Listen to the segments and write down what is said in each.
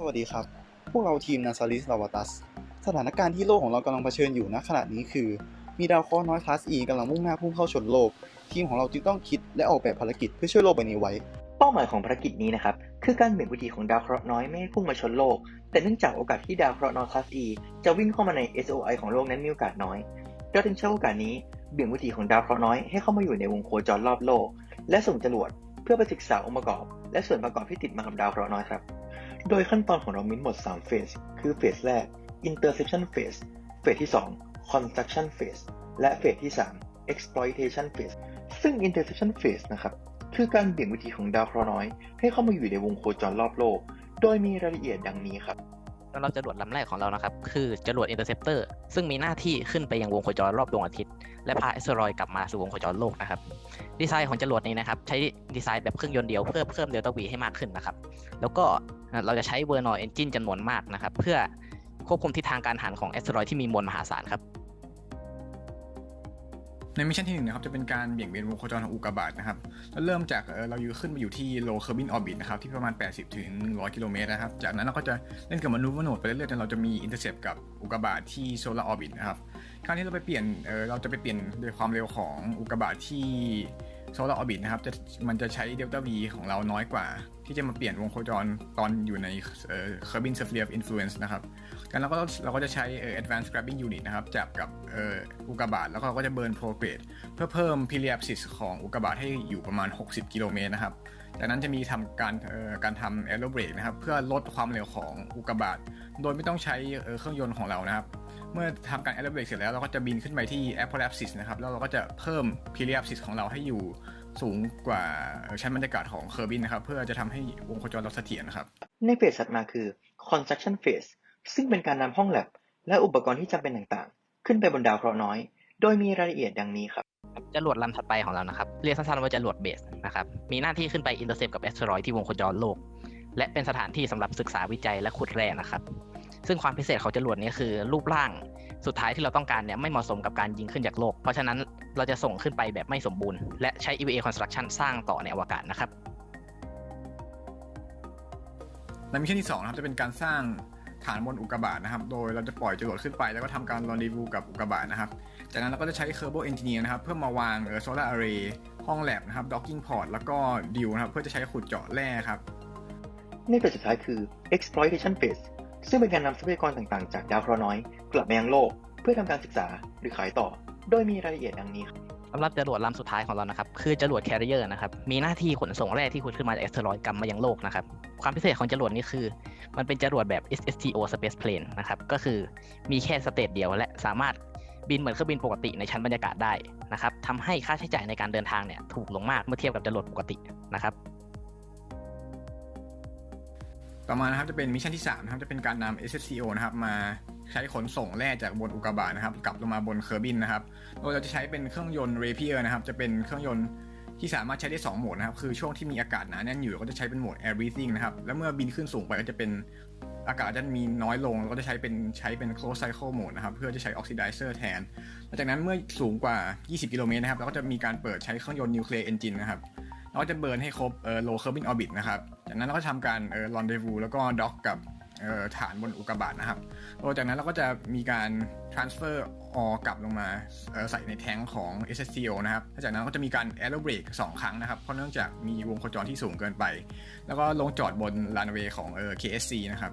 สวัสดีครับ พวกเราทีมนาซาริสลาวตัส สถานการณ์ที่โลกของเรากำลังเผชิญอยู่ณขณะนี้คือ มีดาวเคราะห์น้อยคลาส E กำลังมุ่งหน้าพุ่งเข้าชนโลก ทีมของเราจึงต้องคิดและออกแบบภารกิจเพื่อช่วยโลกใบนี้ไว้ เป้าหมายของภารกิจนี้นะครับ คือการเบี่ยงวิถีของดาวเคราะห์น้อยไม่ให้พุ่งมาชนโลก แต่เนื่องจากโอกาสที่ดาวเคราะห์น้อยคลาส E จะวิ่งเข้ามาใน SOI ของโลกนั้นมีโอกาสน้อยเราจึงใช้โอกาสนี้เบี่ยงวิถีของดาวเคราะห์น้อยให้เข้ามาอยู่ในวงโคจรรอบโลก และส่งจรวดเพื่อไปศึกษาองค์ประกอบ และส่วนประกอบที่ติดมากับดาวเคราะห์น้อยครับ โดยขั้นตอนของเรามีทั้งหมด 3 เฟส คือเฟสแรก interception phase เฟสที่ 2 construction phase และเฟสที่ 3 exploitation phase ซึ่ง interception phase นะครับ คือการเบี่ยงวิถีของดาวเคราะห์น้อย ให้เข้ามาอยู่ในวงโคจรรอบโลก โดยมีรายละเอียดดังนี้ครับสำหรับจรวดลำแรกของเรานะครับ คือจรวด Interceptor ซึ่งมีหน้าที่ขึ้นไปยังวงโคจรรอบดวงอาทิตย์ และพา a อ t รอยกลับมาสู่วงโคจรโลกนะครับ ดีไซน์ของจรวดนี้นะครับ ใช้ดีไซน์แบบเครื่องยนต์เดียวเพื่อเพิ่มเดลต้าวีให้มากขึ้นนะครับ แล้วก็ เราจะใช้เวอร์นอยเอนจินจำนวนมากนะครับ เพื่อควบคุมทิศทางการหันของ a อ t รอยที่มีมวลมหาศาลครับ ในมิชชั่นที่หนึ่งนะครับจะเป็นการเบี่ยงเบนวงโคจรของอุกกาบาตนะครับแล้วเริ่มจากเราอยู่ขึ้นไปอยู่ที่ low kerbin orbit นะครับที่ประมาณ 80ถึง100 กิโลเมตรนะครับ จากนั้นเราก็จะเล่นกับมนุษย์มโนดไปเรื่อยๆจนเราจะมี intercept กับอุกกาบาตที่ solar orbit นะครับคราวนี้เราไปเปลี่ยนเออเราจะไปเปลี่ยนโดยความเร็วของอุกกาบาตที่ solar orbit นะครับจะมันจะใช้ delta v ของเราน้อยกว่า ที่จะมาเปลี่ยนวงโคจรตอนอยู่ในเอ่อ kerbin sphere of influence นะครับกันแล้วก็เราก็จะใช้เอ่อ advanced grabbing unit นะครับจับกับเอ่ออุกกาบาตแล้วก็เราก็จะเบิร์น prograde เพื่อเพิ่ม periapsis ของอุกกาบาตให้อยู่ประมาณ 60 กิโลเมตรนะครับจากนั้นจะมีทำการการทำ aero brake นะครับเพื่อลดความเร็วของอุกกาบาตโดยไม่ต้องใช้เครื่องยนต์ของเรานะครับ เมื่อทำการ aero brake เสร็จแล้วเราก็จะบินขึ้นไปที่ apoapsis นะครับแล้วเราก็จะเพิ่ม periapsis ของเราให้อยู่สูงกว่าเอ่อชั้นบรรยากาศของเคอร์บินนะครับ เพื่อจะทำให้วงโคจรเราเสถียรนะครับ ในเฟสถัดมาคือ construction phase ซึ่งเป็นการนำห้องแลบและอุปกรณ์ที่จำเป็นต่างๆ ขึ้นไปบนดาวเคราะห์น้อย โดยมีรายละเอียดดังนี้ครับจรวดลำถัดไปของเรานะครับ เรียกสั้นๆว่าจรวดเบสนะครับ มีหน้าที่ขึ้นไปอินเตอร์เซปกับแอสเทรอยที่วงโคจรโลก และเป็นสถานที่สำหรับศึกษาวิจัยและขุดแร่นะครับ ซึ่งความพิเศษของจรวดนี้คือรูปร่างสุดท้ายที่เราต้องการเนี่ยไม่เหมาะสมกับการยิงขึ้นจากโลก เพราะฉะนั้นเราจะส่งขึ้นไปแบบไม่สมบูรณ์ และใช้ EVA construction สร้างต่อในอวกาศนะครับในมิชชั่นที่2นะครับจะเป็นการสร้างฐานบนอุกกาบาตนะครับ โดยเราจะปล่อยจรวดขึ้นไป แล้วก็ทำการรอนดีวูกับอุกกาบาตนะครับ จากนั้นเราก็จะใช้เคอร์โบเอนจิเนียร์นะครับ เพื่อมาวางเออโซลาร์อาร์เรย์ห้องแลบนะครับด็อกกิ้งพอร์ตแล้วก็ดิวนะครับ เพื่อจะใช้ขุดเจาะแร่ครับ ในเฟสสุดท้ายคือ exploitation phase ซึ่งเป็นการนำทรัพยากรต่างๆ จากดาวเคราะห์น้อย กลับมายังโลก เพื่อทำการศึกษาหรือขายต่อ โดยมีรายละเอียดดังนี้ครับสำหรับจรวดลำสุดท้ายของเรานะครับ คือจรวดแคริเออร์นะครับ มีหน้าที่ขนส่งแร่ที่ขุดขึ้นมาจากแอสเทรอยด์กลับมายังโลกนะครับ ความพิเศษของจรวดนี้คือ มันเป็นจรวดแบบ SSTO Space Plane นะครับ ก็คือมีแค่สเตจเดียวและสามารถบินเหมือนเครื่องบินปกติในชั้นบรรยากาศได้นะครับทำให้ค่าใช้จ่ายในการเดินทางเนี่ยถูกลงมากเมื่อเทียบกับจรวดปกตินะครับ ต่อมานะครับจะเป็นมิชชั่นที่3นะครับจะเป็นการนำ SSCO นะครับมาใช้ขนส่งแร่จากบนอุกกาบาตนะครับกลับลงมาบนเคอร์บินนะครับโดยเราจะใช้เป็นเครื่องยนต์ Rapier นะครับจะเป็นเครื่องยนต์ที่สามารถใช้ได้ 2 โหมดนะครับคือช่วงที่มีอากาศหนาแน่นอยู่เราก็จะใช้เป็นโหมด air breathing นะครับแล้วเมื่อบินขึ้นสูงไปก็จะเป็นอากาศจะมีน้อยลงเราก็จะใช้เป็นใช้เป็น close cycle mode นะครับเพื่อจะใช้ oxidizer แทนหลังจากนั้นเมื่อสูงกว่า 20 กิโลเมตรนะครับเราก็จะมีการเปิดใช้เครื่องยนต์ nuclear engine นะครับ เราก็จะเบิร์นให้ครบเอ่อ low kerbin orbit นะครับ จากนั้นเราก็ทำการเอ่อ rendezvous แล้วก็ dock กับเออฐานบนอุกกาบาตนะครับโดยจากนั้นเราก็จะมีการ transfer ore กลับลงมาเออใส่ในแทงของ SSCO นะครับแล้วจากนั้นก็จะมีการ aero brake สองครั้งนะครับ เพราะเนื่องจากมีวงโคจรที่สูงเกินไป แล้วก็ลงจอดบน runway ของเออ KSC นะครับ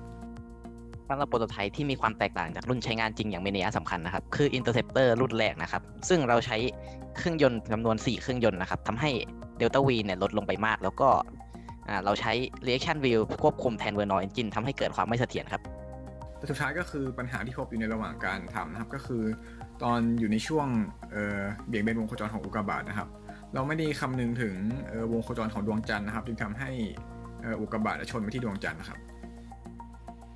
สำหรับโปรโตไทป์ที่มีความแตกต่างจากรุ่นใช้งานจริงอย่างมีนัยสำคัญนะครับ คือ Interceptor รุ่นแรกนะครับ ซึ่งเราใช้เครื่องยนต์จำนวน 4 เครื่องยนต์นะครับทำให้ Delta V เนี่ยลดลงไปมาก แล้วก็อ่าเราใช้ Reaction Wheel ควบคุมแทน Vernol Engine ทำให้เกิดความไม่เสถียรครับแต่สุดท้ายก็คือปัญหาที่พบอยู่ในระหว่างการทำนะครับก็คือ ตอนอยู่ในช่วงเอ่อเบี่ยงเบนวงโคจรของอุกกาบาตนะครับ เราไม่ได้คำนึงถึงเอ่อวงโคจรของดวงจันทร์นะครับ จึงทำให้เอ่ออุกกาบาตชนไปที่ดวงจันทร์นะครับ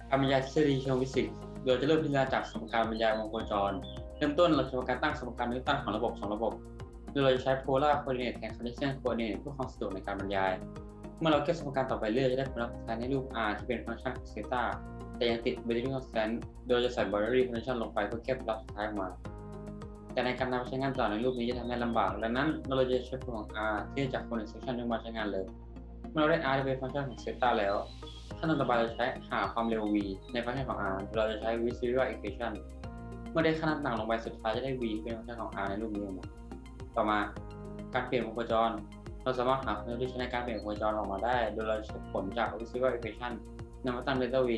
การบรรยายทฤษฎีเชิงฟิสิกส์โดยจะเริ่มพิจารณาจากสมการบรรยายวงโคจร เริ่มต้นเราจะทำการตั้งสมการนิวตันของระบบสองระบบ โดยเราจะใช้ polar coordinate แทน cartesian coordinate เพื่อความสะดวกในการบรรยาย เมื่อเราเก็บสมการต่อไปเรื่อยจะได้ผลลัพธ์สุดท้ายในรูป r ที่เป็นฟังก์ชันของ theta แต่ยังติด boundary constant โดยจะใส่ boundary condition ลงไปเพื่อเก็บผลลัพธ์สุดท้ายออกมา แต่ในการนำไปใช้งานต่อในรูปนี้จะทำให้ลำบากดังนั้นเราจะใช้ผลของ r ที่ได้จาก coordinate section ด้วยมาใช้งานเลย เมื่อเราได้ r ที่เป็นฟังก์ชันของ theta แล้วขั้นตอนต่อไปเราจะใช้หาความเร็ว v ในฟังก์ชันของ r เราจะใช้ v serial equation เมื่อได้ค่าต่างลงไปสุดท้ายจะได้ v เป็นฟังก์ชันของ r ในรูปนี้ออกมา ต่อมาการเปลี่ยนวงโคจร เราสามารถหาความร็วที่ใช้ในการเปลี่ยนวงโคจรออกมาได้ โดยเราใช้ผลจาก v serial equation นำมาตั้ง delta v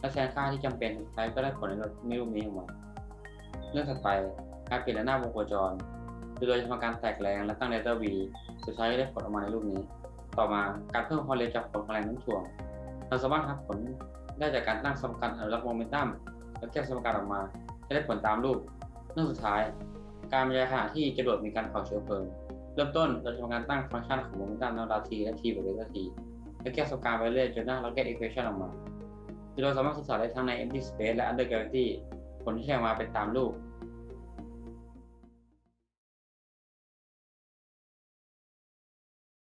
และแทนค่าที่จำเป็นสุดท้ายก็ได้ผลในรูปนี้ออกมาเรื่องถัดไปการเปลี่ยนระนาวงโคจรโดยเราจะทำการแตกแรงและตั้ง delta v สุดท้ายได้ผลออกมาในรูปนี้ ต่อมาการเพิ่มความเร็วจากผลของแรงโน้มถ่วง เราสามารถหาผลได้จากการตั้งสมการอนุรักษ์โมเมนตัมแล้วแก้สมการออกมาจะได้ผลตามรูปเรื่องสุดท้าย การบรรยายขณะที่จรวดมีการเผาเชื้อเพลิง เริ่มต้นเราจะทำการตั้งฟังก์ชันของโมเมนตัมนาทีและทีบวกเดลต้า t แล้วแก้สมการไปเรื่อยจนได้เราแก้ equation ออกมาที่เราสามารถศึกษาได้ทั้งใน empty space และ under gravity ผลที่แสดงมาเป็นตามรูป